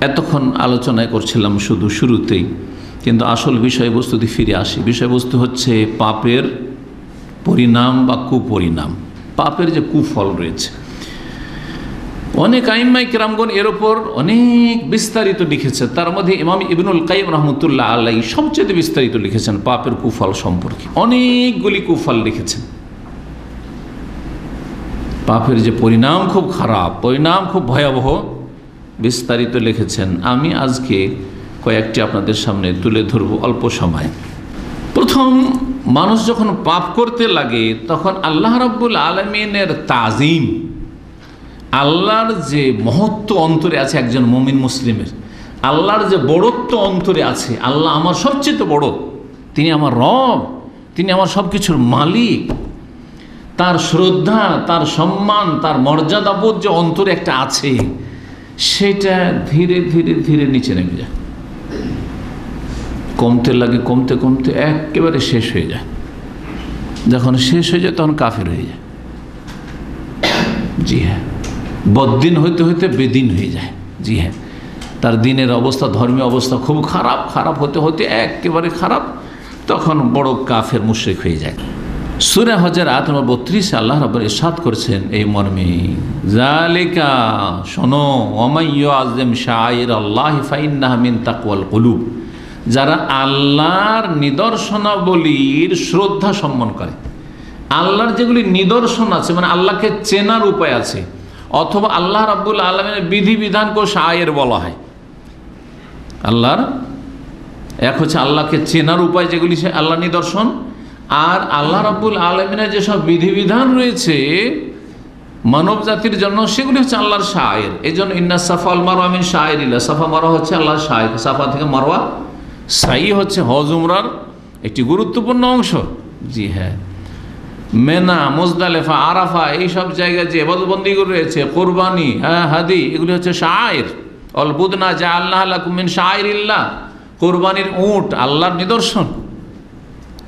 এতক্ষণ আলোচনায় করছিলাম শুধু শুরুতেই, কিন্তু আসল বিষয়বস্তুতে ফিরে আসি। বিষয়বস্তু হচ্ছে পাপের পরিণাম বা কুপরিণাম। পাপের যে কুফল রয়েছে। অনেক আইম্মাই কেরামগণ এর ওপর অনেক বিস্তারিত লিখেছে। তার মধ্যে ইমাম ইবনুল কাইম রহমতুল্লাহ আল্লাহ সবচেয়ে বিস্তারিত লিখেছেন পাপের কুফল সম্পর্কে। অনেকগুলি কুফল লিখেছেন। পাপের যে পরিণাম খুব খারাপ, পরিণাম খুব ভয়াবহ। বিস্তারিত লিখেছেন, আমি আজকে কয়েকটি আপনাদের সামনে তুলে ধরব অল্প সময়। প্রথম, মানুষ যখন পাপ করতে লাগে, তখন আল্লাহ রাব্বুল আলমিনের তাজিম, আল্লাহর যে মহত্ব অন্তরে আছে একজন মমিন মুসলিমের, আল্লাহর যে বড়ত্ব অন্তরে আছে, আল্লাহ আমার সবচেয়ে বড়, তিনি আমার রব, তিনি আমার সব কিছুর মালিক। তার শ্রদ্ধা, তার সম্মান, তার মর্যাদাবোধ যে অন্তরে একটা আছে সেটা ধীরে ধীরে ধীরে নিচে নেমে যায়। কমতে লাগে, কমতে কমতে একেবারে শেষ হয়ে যায়। যখন শেষ হয়ে যায়, তখন কাফের হয়ে যায়। জি হ্যাঁ। বদিন হইতে হইতে বেদিন হয়ে যায়। জি হ্যাঁ। তার দিনের অবস্থা, ধর্মীয় অবস্থা খুব খারাপ খারাপ হতে হতে একেবারে খারাপ। তখন বড় কাফের মুশ্রিক হয়ে যায়। সুরে হজার আট নম্বর বত্রিশে আল্লাহ রব্বর ইসাদ করছেন, এই মর্মে জালেকা শোনো আজম শাহির আল্লাহ ফাইন্নাহমিন তাকওয়াল কলুব যারা আল্লাহর নিদর্শনাবলীর শ্রদ্ধা সম্মান করে। আল্লাহর যেগুলি নিদর্শন আছে মানে আল্লাহকে চেনার উপায় আছে, অথবা আল্লাহ রাব্বুল আলমের বিধিবিধানকে শায়ের বলা হয়। আল্লাহর, এক হচ্ছে আল্লাহকে চেনার উপায় যেগুলি সে আল্লাহ নিদর্শন আর আল্লাহ রাব্বুল আলমিনের যেসব বিধিবিধান রয়েছে মানব জাতির জন্য, সেগুলি হচ্ছে আল্লাহর শায়ের। এই জন্য ইন্না সাফা আল মারোয়া মিন শায়ের ইল্লা সাফা মারোয়া হচ্ছে আল্লাহর শায়ের। সাফা থেকে মারোয়া সাই হচ্ছে হজ উমরার একটি গুরুত্বপূর্ণ অংশ। জি হ্যাঁ। মেনা, মুজদালেফা, আরাফা, এইসব জায়গায় যে এবাদবন্দিগুলো রয়েছে, কোরবানি হ্যাঁ হাদি, এগুলি হচ্ছে শায়ের। অল বুদনা যা আল্লাহ আল্লাহ কুমিন শায়ের ইল্লাহ কোরবানির উঁট, আল্লাহর নিদর্শন।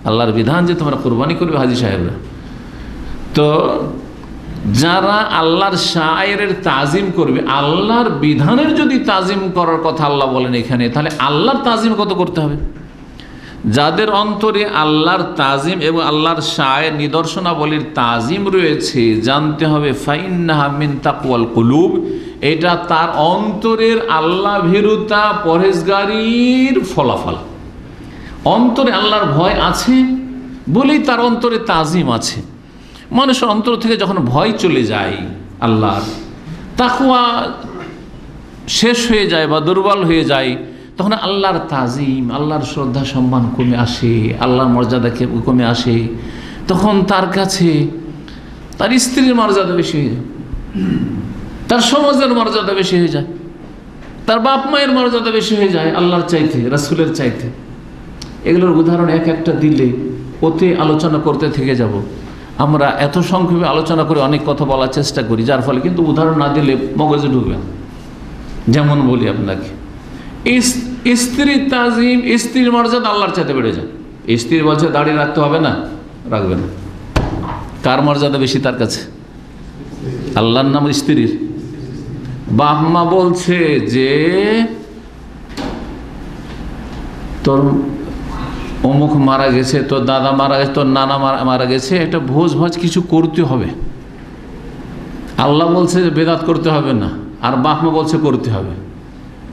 আল্লাহর বিধান যে তোমরা কোরবানি করবে হাজি সাহেবরা। তো যারা আল্লাহর শায়ের তাজিম করবে, আল্লাহর বিধানের যদি তাজিম করার কথা আল্লাহ বলেন এখানে, তাহলে আল্লাহর তাজিম কত করতে হবে? যাদের অন্তরে আল্লাহর তাজিম এবং আল্লাহর শায়ের নিদর্শনাবলীর তাজিম রয়েছে, জানতে হবে ফাইন্নাহামিন তাকুয়াল কুলুব, এটা তার অন্তরের আল্লাহ ভীরুতা পরেশগারির ফলাফল। অন্তরে আল্লাহর ভয় আছে বলেই তার অন্তরে তাজিম আছে। মানুষের অন্তর থেকে যখন ভয় চলে যায় আল্লাহর তাকুয়া শেষ হয়ে যায় বা দুর্বল হয়ে যায়, তখন আল্লাহর তাজিম, আল্লাহর শ্রদ্ধা, সম্মান কমে আসে, আল্লাহর মর্যাদা কমে আসে। তখন তার কাছে তার স্ত্রীর মর্যাদা বেশি হয়ে যায়, তার সমাজের মর্যাদা বেশি হয়ে যায়, তার বাপ মায়ের মর্যাদা বেশি হয়ে যায় আল্লাহর চাইতে, রাসুলের চাইতে। এগুলোর উদাহরণ এক একটা দিলে ওতে আলোচনা করতে থেকে যাব। আমরা এত সংক্ষেপে আলোচনা করে অনেক কথা বলার চেষ্টা করি, যার ফলে কিন্তু উদাহরণ না দিলে মগজে ঢুকবে যেমন বলি আপনাকে স্ত্রীর তাজিম, স্ত্রীর মর্যাদা আল্লাহর চাইতে বেড়ে যায়। স্ত্রী বলছে দাঁড়িয়ে রাখতে হবে না, রাখবে না। কার মর্যাদা বেশি তার কাছে? আল্লাহর নাম স্ত্রীর। বাপ মা বলছে যে, তোর অমুক মারা গেছে, তোর দাদা মারা গেছে, তোর নানা মারা গেছে, এটা ভোজ ভাজ কিছু করতে হবে। আল্লাহ বলছে যে বেদাত করতে হবে না, আর বাপ মা বলছে করতে হবে।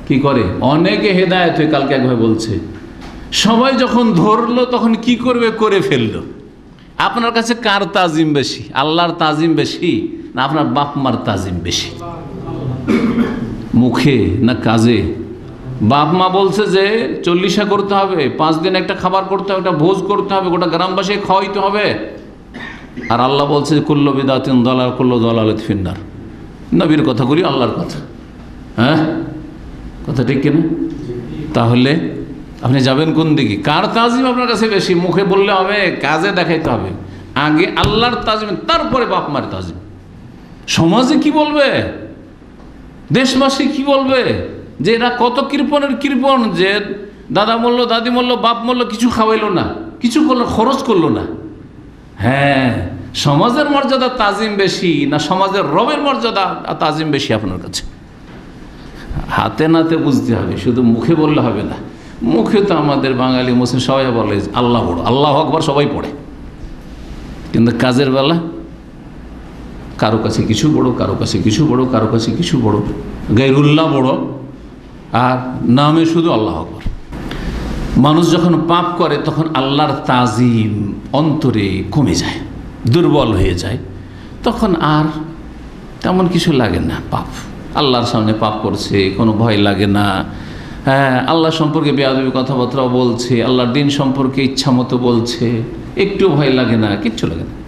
কি করে? অনেকে হেদায়ত হয়ে কালকে একভাবে বলছে। সবাই যখন ধরলো, তখন কি করবে? করে ফেলল। আপনার কাছে কার তাজিম বেশি? আল্লাহর তাজিম বেশি না আপনার বাপ মার তাজিম বেশি? মুখে না কাজে? বাপ মা বলছে যে চল্লিশা করতে হবে, পাঁচ দিন একটা খাবার করতে হবে, একটা ভোজ করতে হবে, গোটা গ্রামবাসী খাওয়াইতে হবে। আর আল্লাহ বলছে কুল্ল বিদাতিন দলাল, কুল্ল দলাল ফিন্নার। নবীর কথা করি, আল্লাহর কথা। হ্যাঁ? কথা ঠিক কিনা? তাহলে আপনি যাবেন কোন দিকে? কার তাজিম আপনার কাছে বেশি? মুখে বললে হবে, কাজে দেখাইতে হবে। আগে আল্লাহর তাজিম, তারপরে বাপ মার তাজিম। সমাজে কি বলবে? দেশবাসী কি বলবে? যে এরা কত কৃপণের কৃপণ যে দাদা মূল্য দাদি মূল্য বাপ মূল্য কিছু খাওয়াইলো না, কিছু করল, খরচ করল না। হ্যাঁ সমাজের মর্যাদা তাজিম বেশি না সমাজের রবের মর্যাদা তাজিম বেশি আপনার কাছে? হাতে নাতে বুঝতে হবে, শুধু মুখে বললে হবে না। মুখে তো আমাদের বাঙালি, মুসলিম সবাই বলে, আল্লাহ বড় আল্লাহ আকবর সবাই পড়ে। কিন্তু কাজের বেলা, কারও কাছে কিছু বড় কারও কাছে কিছু বড় কারও কাছে কিছু বড় গাইরুল্লাহ বড় আর নামে শুধু আল্লাহ আকবর। মানুষ যখন পাপ করে, তখন আল্লাহর তাজিম অন্তরে কমে যায়, দুর্বল হয়ে যায়। তখন আর তেমন কিছু লাগে না পাপ। আল্লাহর সামনে পাপ করছে, কোনো ভয় লাগে না। হ্যাঁ আল্লাহ সম্পর্কে বেয়াদবি কথাবার্তাও বলছে, আল্লাহর দিন সম্পর্কে ইচ্ছা মতো বলছে। একটু ভয় লাগে না, কিচ্ছু লাগে না।